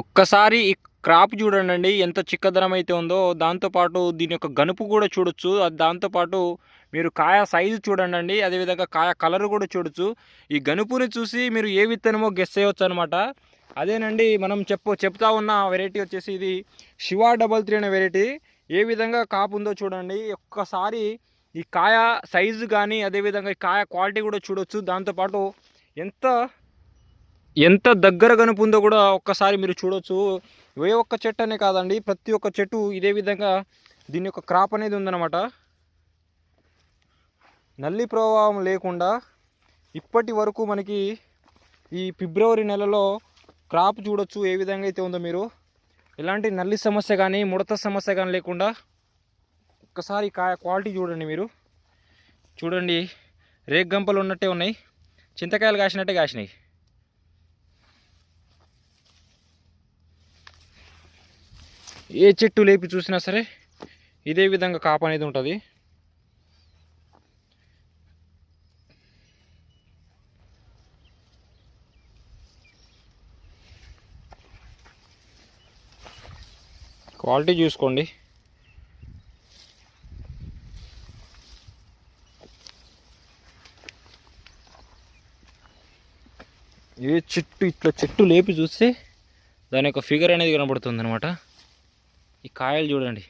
ఒక్కసారి ఈ క్రాప్ చూడండి ఎంత చిక్కదనం అయితే ఉందో దాంతోపాటు దీని యొక్క గనుపు కూడా చూడొచ్చు. దాంతోపాటు మీరు కాయ సైజు చూడండి అదేవిధంగా కాయ కలర్ కూడా చూడొచ్చు. ఈ గనుపుని చూసి మీరు ఏ విత్తనమో గెస్ చేయవచ్చు అనమాట అదేనండి మనం చెప్పు చెప్తా ఉన్న వెరైటీ వచ్చేసి ఇది శివ డబల్ త్రీ అనే వెరైటీ. ఏ విధంగా కాపు ఉందో చూడండి. ఒక్కసారి ఈ కాయ సైజు కానీ అదేవిధంగా ఈ కాయ క్వాలిటీ కూడా చూడొచ్చు. దాంతోపాటు ఎంత ఎంత దగ్గర కనుపుందో కూడా ఒక్కసారి మీరు చూడొచ్చు. ఏ ఒక్క చెట్టు అనే కాదండి ప్రతి ఒక్క చెట్టు ఇదే విధంగా దీని యొక్క క్రాప్ అనేది ఉందన్నమాట. నల్లి ప్రభావం లేకుండా ఇప్పటి వరకు మనకి ఈ ఫిబ్రవరి నెలలో క్రాప్ చూడొచ్చు ఏ విధంగా అయితే ఉందో మీరు. ఎలాంటి నల్లి సమస్య కానీ ముడత సమస్య కానీ లేకుండా ఒక్కసారి కాయ క్వాలిటీ చూడండి మీరు. చూడండి రేగ్గంపలు ఉన్నట్టే ఉన్నాయి. చింతకాయలు కాసినట్టే కాసినాయి. ఏ చెట్టు లేపి చూసినా సరే ఇదే విధంగా కాపు అనేది ఉంటుంది. క్వాలిటీ చూసుకోండి. ఏ చెట్టు ఇట్లా చెట్టు లేపి చూస్తే దాని యొక్క ఫిగర్ అనేది కనబడుతుంది అనమాట ఈ కాయలు చూడండి.